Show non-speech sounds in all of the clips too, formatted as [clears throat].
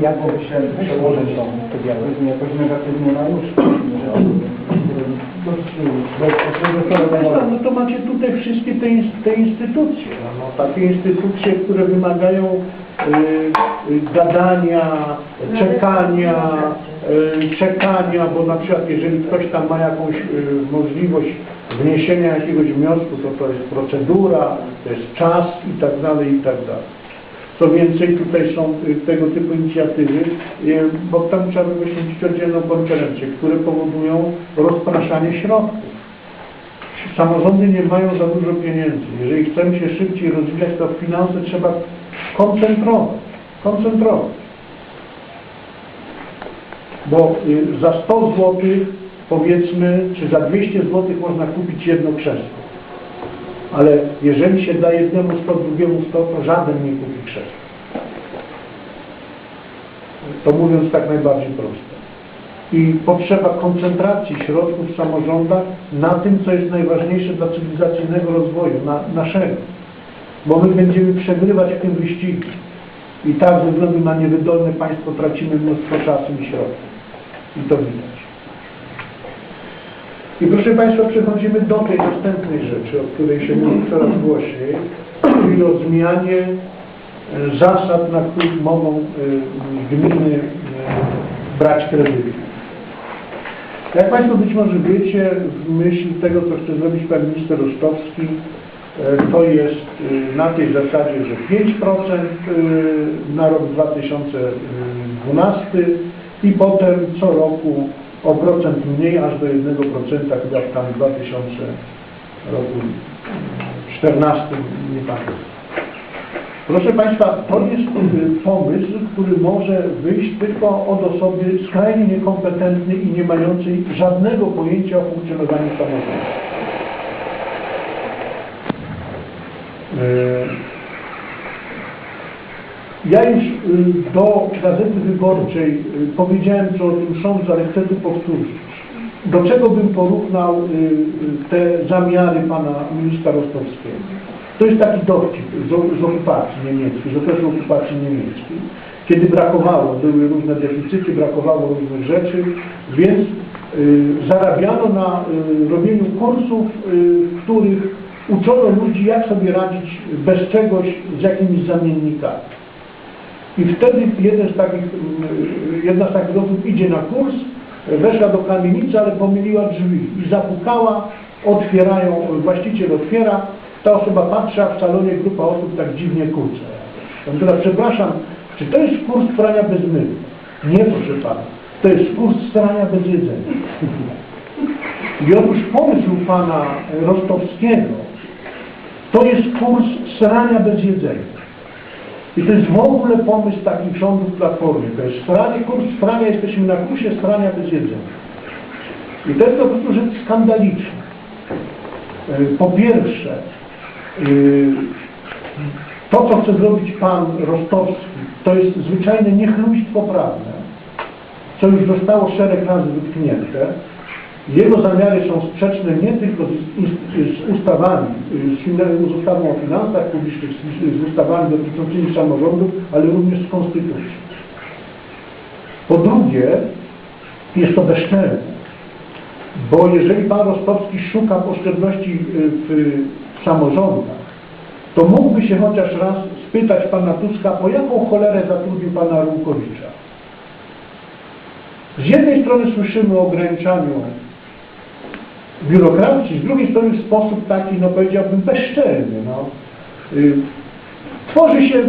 Jak to się przełożyć to, białe? jakoś negatywnie na już. Państwa, no to macie tutaj wszystkie te, te instytucje, no, no, takie instytucje, które wymagają y, y, gadania, czekania, y, czekania, bo na przykład jeżeli ktoś tam ma jakąś możliwość wniesienia jakiegoś wniosku, to to jest procedura, to jest czas i tak dalej, i tak dalej. Co więcej, tutaj są y, tego typu inicjatywy, y, bo tam trzeba wymyślić oddzielną konferencję, które powodują rozpraszanie środków. Samorządy nie mają za dużo pieniędzy. Jeżeli chcemy się szybciej rozwijać, to finanse trzeba koncentrować. Koncentrować. Bo y, za 100 zł powiedzmy, czy za 200 zł można kupić jedno krzesło. Ale jeżeli się da jednemu 100, drugiemu 100, to żaden nie kupi krzesła. To mówiąc tak najbardziej prosto. I potrzeba koncentracji środków w samorządach na tym, co jest najważniejsze dla cywilizacyjnego rozwoju, na, naszego. Bo my będziemy przegrywać w tym wyścigu. I tak ze względu na niewydolne państwo tracimy mnóstwo czasu i środków. I to widać. I proszę Państwa, przechodzimy do tej następnej rzeczy, o której się mówi coraz głośniej, czyli o zmianie e, zasad, na których mogą e, gminy e, brać kredyty. Jak Państwo być może wiecie, w myśl tego, co chce zrobić Pan Minister Rostowski, to jest na tej zasadzie, że 5% e, na rok 2012 i potem co roku o procent mniej, aż do 1% chyba w tam 2000 roku 14, nie pamiętam. Proszę Państwa, to jest y, pomysł, który może wyjść tylko od osoby skrajnie niekompetentnej i nie mającej żadnego pojęcia o funkcjonowaniu samorządu. Ja już y, do Gazety Wyborczej y, powiedziałem, co o tym sądzę, ale chcę tu powtórzyć. Do czego bym porównał y, te zamiary pana ministra Rostowskiego? To jest taki dowcip z, z okupacji niemieckiej, z okresu okupacji niemieckiej, kiedy brakowało, były różne deficyty, brakowało różnych rzeczy, więc zarabiano na robieniu kursów, w których uczono ludzi, jak sobie radzić bez czegoś, z jakimiś zamiennikami. I wtedy jeden z takich, mm, jedna z takich osób idzie na kurs, weszła do kamienicy, ale pomyliła drzwi i zapukała, otwierają, właściciel otwiera, ta osoba patrzy, a w salonie grupa osób tak dziwnie kurcze. Ja teraz, przepraszam, czy to jest kurs strania bez myły? Nie, proszę pana, to jest kurs strania bez jedzenia. I otóż pomysł pana Rostowskiego to jest kurs strania bez jedzenia. I to jest w ogóle pomysł takich rządów Platformy. To jest stranie, kurs strania, jesteśmy na kursie strania bez jedzenia. I to jest po prostu rzecz skandaliczna. Y, Po pierwsze, y, to co chce zrobić pan Rostowski, to jest zwyczajne niechlujstwo prawne, co już zostało szereg razy wytknięte. Jego zamiary są sprzeczne nie tylko z, ustawami, z, ustawą o finansach publicznych, z, ustawami dotyczącymi samorządów, ale również z konstytucją. Po drugie, jest to bezczelne, bo jeżeli pan Rostowski szuka oszczędności w, w samorządach, to mógłby się chociaż raz spytać pana Tuska, po jaką cholerę zatrudnił pana Rukowicza. Z jednej strony słyszymy o ograniczaniu biurokracji, z drugiej strony w sposób taki, no powiedziałbym, bezczelny. No. Y, Tworzy się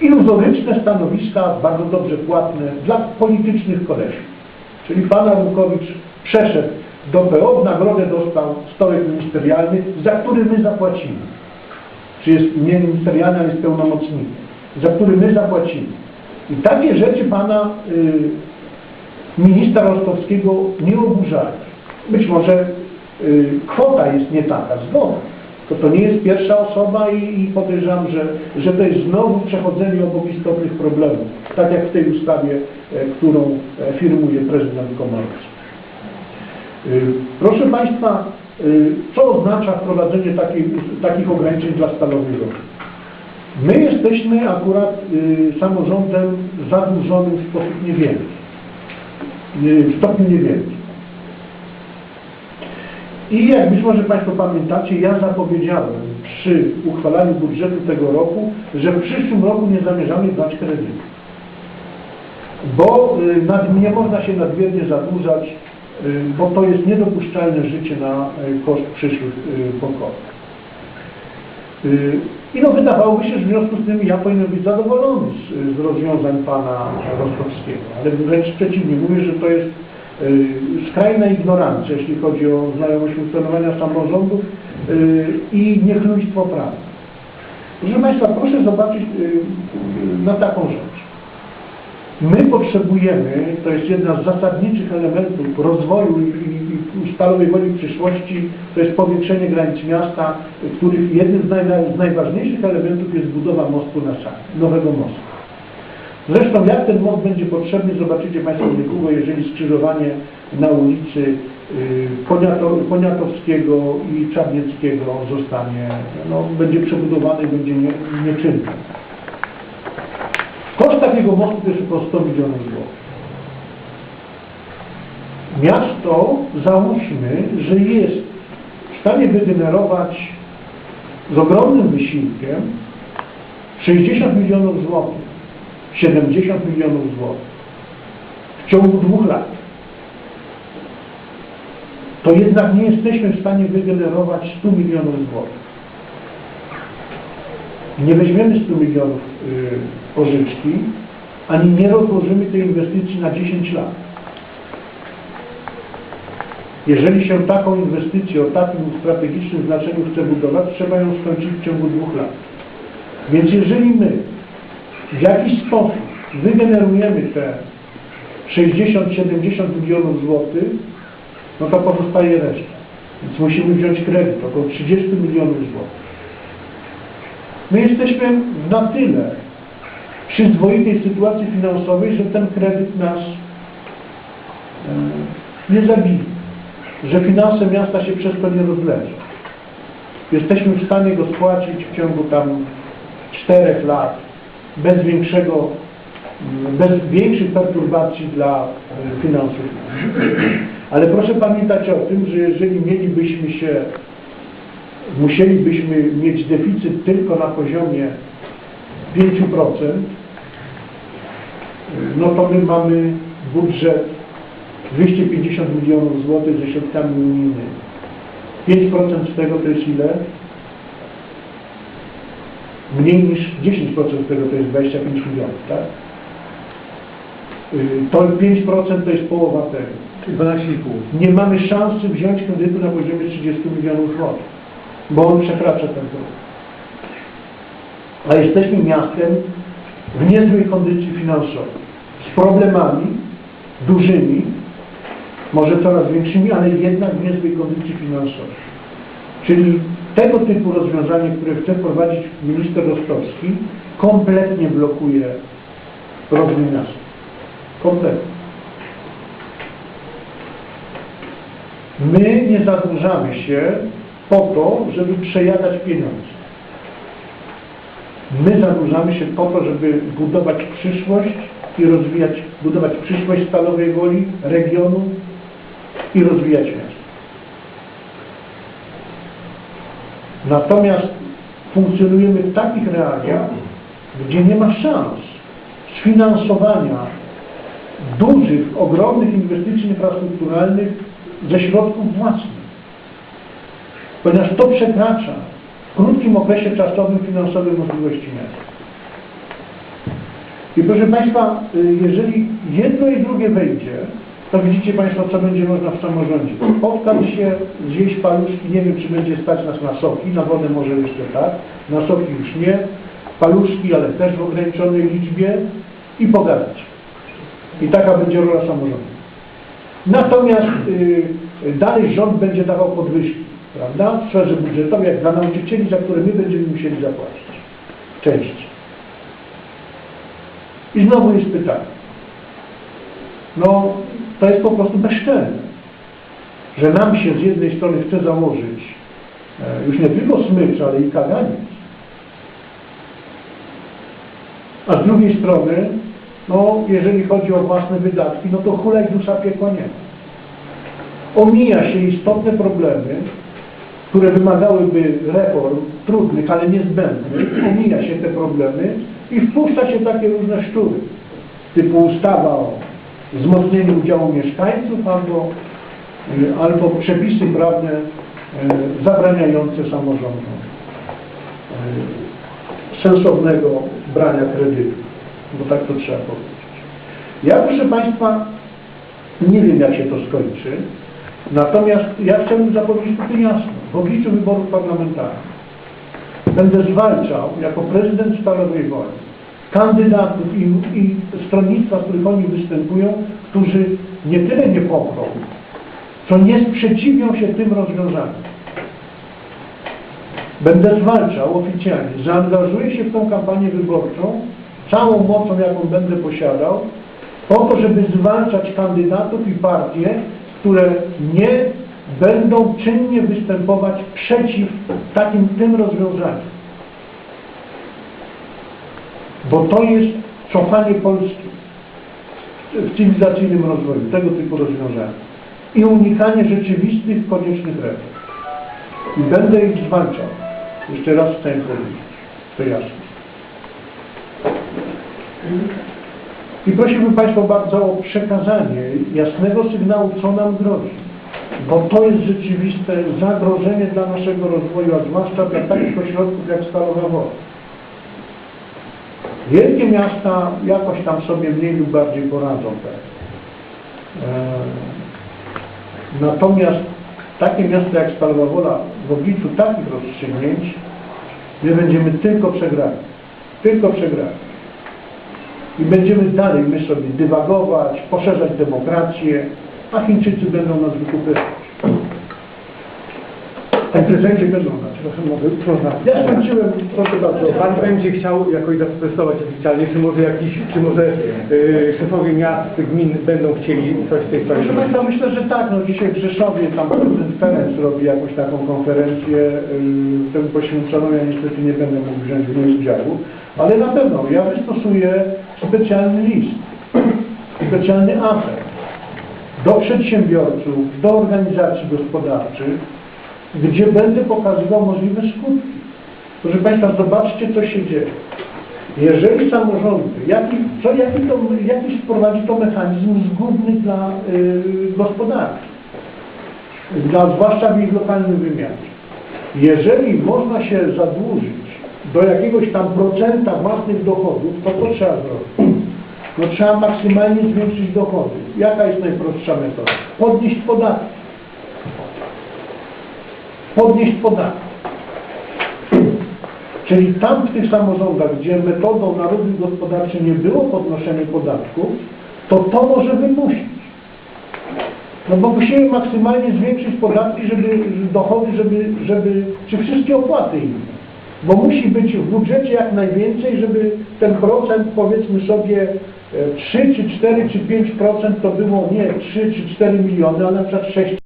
iluzoryczne stanowiska, bardzo dobrze płatne dla politycznych kolesiów. Czyli pan Arłukowicz przeszedł do PO, w nagrodę dostał stołek ministerialny, za który my zapłacimy. Czy jest nie ministerialny, ale jest pełnomocnikiem, za który my zapłacimy. I takie rzeczy pana y, ministra Rostowskiego nie oburzają. Być może y, kwota jest nie taka, zgoda. To to nie jest pierwsza osoba i, i podejrzewam, że, że to jest znowu przechodzenie obok istotnych problemów. Tak jak w tej ustawie, e, którą e, firmuje prezydent Komorowski. Y, Proszę Państwa, y, co oznacza wprowadzenie takich ograniczeń dla stalowych lotów? My jesteśmy akurat samorządem zadłużonym w sposób niewielki. W stopniu niewielkim. I jak być może Państwo pamiętacie, ja zapowiedziałem przy uchwalaniu budżetu tego roku, że w przyszłym roku nie zamierzamy brać kredytu. Bo y, nad, nie można się nadmiernie zadłużać, y, bo to jest niedopuszczalne życie na y, koszt przyszłych pokoleń. I no wydawałoby się, że w związku z tym ja powinienem być zadowolony z, z rozwiązań pana Rostowskiego, ale wręcz przeciwnie, mówię, że to jest skrajna ignorancja, jeśli chodzi o znajomość funkcjonowania samorządów y, i niechlujstwo prawa. Proszę Państwa, proszę zobaczyć y, y, na taką rzecz. My potrzebujemy, to jest jedna z zasadniczych elementów rozwoju i, stalowej woli przyszłości, to jest powiększenie granic miasta, których jednym z, najwa- z najważniejszych elementów jest budowa mostu na Sali, nowego mostu. Zresztą jak ten most będzie potrzebny, zobaczycie Państwo niedługo, jeżeli skrzyżowanie na ulicy y, Poniato, Poniatowskiego i Czarnieckiego zostanie, no, będzie przebudowane i będzie nie, nieczynne. Koszt takiego mostu to jest około 100 milionów złotych. Miasto, załóżmy, że jest w stanie wygenerować z ogromnym wysiłkiem 60 milionów złotych, 70 milionów złotych w ciągu dwóch lat. To jednak nie jesteśmy w stanie wygenerować 100 milionów złotych nie weźmiemy 100 milionów y, pożyczki, ani nie rozłożymy tej inwestycji na 10 lat. Jeżeli się taką inwestycję o takim strategicznym znaczeniu chce budować, trzeba ją skończyć w ciągu dwóch lat. Więc jeżeli my w jakiś sposób wygenerujemy te 60-70 milionów złotych, no to pozostaje reszta. Więc musimy wziąć kredyt, około 30 milionów złotych. My jesteśmy na tyle przyzwoitej sytuacji finansowej, że ten kredyt nas e, nie zabije, że finanse miasta się przez to nie rozleżą. Jesteśmy w stanie go spłacić w ciągu tam czterech lat bez większego, mm, bez większych perturbacji dla e, finansów. Ale proszę pamiętać o tym, że jeżeli mielibyśmy się musielibyśmy mieć deficyt tylko na poziomie 5%, no to my mamy budżet 250 milionów złotych ze środkami unijnymi. 5% z tego to jest ile? Mniej niż 10% z tego to jest 25 milionów, tak? Y, To 5% to jest połowa tego. Czyli 12,5. Nie mamy szansy wziąć kredytu na poziomie 30 milionów złotych bo on przekracza ten próg. A jesteśmy miastem w niezłej kondycji finansowej, z problemami dużymi, może coraz większymi, ale jednak w niezłej kondycji finansowej. Czyli tego typu rozwiązanie, które chce prowadzić minister Rostowski, kompletnie blokuje rozwój miasta. Kompletnie. My nie zadłużamy się po to, żeby przejadać pieniądze. My zadłużamy się po to, żeby budować przyszłość i rozwijać, budować przyszłość stalowej woli regionu i rozwijać miasto. Natomiast funkcjonujemy w takich realiach, gdzie nie ma szans sfinansowania dużych, ogromnych inwestycji infrastrukturalnych ze środków własnych ponieważ to przekracza w krótkim okresie czasowym finansowe możliwości miasta. I proszę Państwa, y, jeżeli jedno i drugie wejdzie, to widzicie Państwo, co będzie można w samorządzie. Spotkać się, zjeść paluszki, nie wiem, czy będzie stać nas na soki, na wodę może jeszcze tak, na soki już nie, paluszki, ale też w ograniczonej liczbie i pogadać. I taka będzie rola samorządu. Natomiast y, dalej rząd będzie dawał podwyżki, prawda, w sferze budżetowej, jak dla nauczycieli, za które my będziemy musieli zapłacić. Część. I znowu jest pytanie. No, to jest po prostu bezczelne, że nam się z jednej strony chce założyć e, już nie tylko smycz, ale i kaganiec. A z drugiej strony, no, jeżeli chodzi o własne wydatki, no to hulajdusa piekła nie ma. Omija się istotne problemy, które wymagałyby reform trudnych, ale niezbędnych, omija się te problemy i wpuszcza się takie różne szczury, typu ustawa o wzmocnieniu udziału mieszkańców albo, y, albo przepisy prawne y, zabraniające samorządom y, sensownego brania kredytu, bo tak to trzeba powiedzieć. Ja proszę Państwa, nie wiem jak się to skończy, natomiast ja chciałbym zapowiedzieć tu jasno, w obliczu wyborów parlamentarnych będę zwalczał jako prezydent Stalowej Woli kandydatów i, i stronnictwa, z których oni występują, którzy nie tyle nie poprą, co nie sprzeciwią się tym rozwiązaniom. Będę zwalczał oficjalnie, zaangażuję się w tą kampanię wyborczą całą mocą, jaką będę posiadał, po to, żeby zwalczać kandydatów i partie, które nie będą czynnie występować przeciw takim tym rozwiązaniom. Bo to jest cofanie Polski w cywilizacyjnym rozwoju, tego typu rozwiązania. I unikanie rzeczywistych, koniecznych reform. I będę ich zwalczał. Jeszcze raz chcę powiedzieć. To jasne. I prosiłbym Państwa bardzo o przekazanie jasnego sygnału, co nam grozi. Bo to jest rzeczywiste zagrożenie dla naszego rozwoju, a zwłaszcza dla takich ośrodków jak Stalowa Wola. Wielkie miasta jakoś tam sobie mniej lub bardziej poradzą. Tak. E, natomiast takie miasta jak Stalowa Wola w obliczu takich rozstrzygnięć my będziemy tylko przegrali. Tylko przegrali. I będziemy dalej my sobie dywagować, poszerzać demokrację, a Chińczycy będą nas wykupywać. Tak, nas. Proszę, mogę, proszę. Ja skończyłem, proszę bardzo. Pan będzie chciał jakoś zaprotestować oficjalnie, czy może jakiś, czy może y, szefowie miast, gmin będą chcieli coś w tej sprawie Proszę zrobić? Państwa, myślę, że tak. No dzisiaj w Rzeszowie tam prezydent Ferenc robi jakąś taką konferencję yy, temu poświęconą. Ja niestety nie będę mógł wziąć w niej udziału, ale na pewno ja wystosuję specjalny list, [clears throat] specjalny apel do przedsiębiorców, do organizacji gospodarczych, gdzie będę pokazywał możliwe skutki. Proszę Państwa, zobaczcie, co się dzieje. Jeżeli samorządy, jaki, co, jaki, to, jaki wprowadzi to mechanizm zgubny dla y, gospodarki, dla, zwłaszcza w ich lokalnym wymiarze. Jeżeli można się zadłużyć do jakiegoś tam procenta własnych dochodów, to co trzeba zrobić? No trzeba maksymalnie zwiększyć dochody. Jaka jest najprostsza metoda? Podnieść podatki. Podnieść podatki. Czyli tam w tych samorządach, gdzie metodą na rozwój gospodarczy nie było podnoszenie podatków, to to może wymusić. No bo musimy maksymalnie zwiększyć podatki, żeby dochody, żeby, żeby, czy wszystkie opłaty inne. Bo musi być w budżecie jak najwięcej, żeby ten procent, powiedzmy sobie e, 3 czy 4 czy 5% to było nie 3 czy 4 miliony, ale na przykład 6